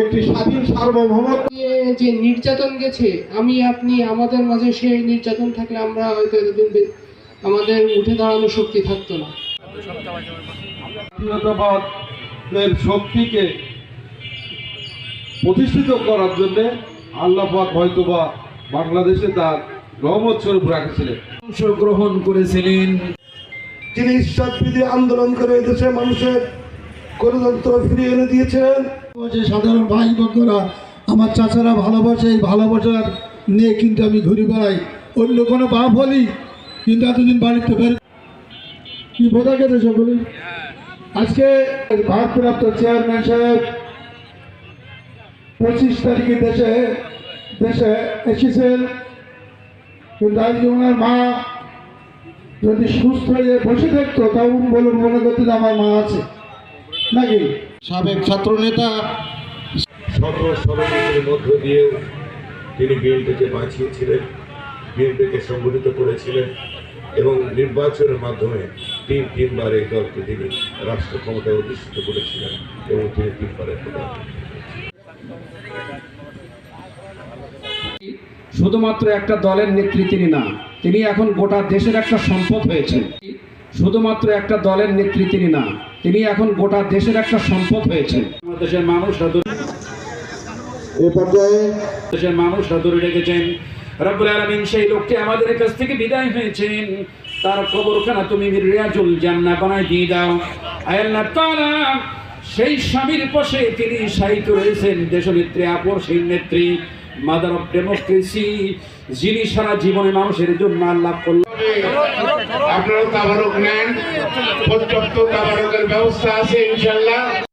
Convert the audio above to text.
একটি স্বাধীন সার্বভৌমত্ব। যে নির্যাতন গেছে আমি আপনি আমাদের মাঝে সেই নির্যাতন থাকলে আমরা হয়তো এতদিন আমাদের উঠে দাঁড়ানোর শক্তি থাকতো না। শক্তিকে প্রতিষ্ঠিত করার জন্য আল্লাহ পাক হয়তোবা বাংলাদেশে তার রহমত স্বরূপ রাখছিলেন। অংশগ্রহণ করেছিলেন। যিনি ঈশ্বরবিধি আন্দোলন করে দেশে মানুষের গণতন্ত্র ফিরিয়ে এনে দিয়েছেন। যে সাধারণ ভাই বোনরা আমার চাচারা ভালোবাসে, এই ভালোবাসার নিয়ে কিন্তু আমি ঘুরি বেড়াই। অন্য কোনো পাপ হলি কিন্তু এতদিন বাড়িতে বের কি বোঝা গেছে সকলে আজকে ভারপ্রাপ্ত চেয়ারম্যান সাহেব পঁচিশ তারিখে দেশে দেশে এসেছেন। কিন্তু আজকে ওনার মা যদি সুস্থ হয়ে বসে থাকতো, তাও বলুন মনে করতেন আমার মা আছে। নাকি? সাবেক ছাত্রনেতা শত ষড়যন্ত্রের মধ্য দিয়েও তিনি বিএনপিকে বাঁচিয়েছিলেন বিএনপিকে সংগঠিত করেছিলেন এবং নির্বাচনের মাধ্যমে তিন তিনবার এই দলকে তিনি রাষ্ট্র ক্ষমতায় অধিষ্ঠিত করেছিলেন এবং তিনি তিনবারের প্রধান। শুধুমাত্র একটা দলের নেত্রী তিনি না তিনি এখন গোটা দেশের একটা সম্পদ হয়েছেন। শুধুমাত্র একটা দলের নেত্রী তিনি না তিনি এখন গোটা দেশের একটা সম্পদ হয়েছেন। দেশের মানুষরা ধরে- এ পর্যায়ে দেশের মানুষরা ধরে রেখেছেন। রব্বুল আলামিন সেই লোকটি আমাদের কাছ থেকে বিদায় হয়েছেন। তার কবরখানা তুমি রিয়াজুল জান্নাহ বানায় দিয়ে দাও। আয় আল্লাহ তাআলা সেই স্বামীর পাশে তিনি সাহিত্য রয়েছেন। দেশনেত্রী আপরসীন নেত্রী। মাদার অফ ডেমোক্রেসি যিনি সারা জীবনে মানুষের জন্য আল্লাহ করলেন। আপনারাও তাবারক নেন পর্যাপ্ত তাবারকের ব্যবস্থা আছে ইনশাল্লাহ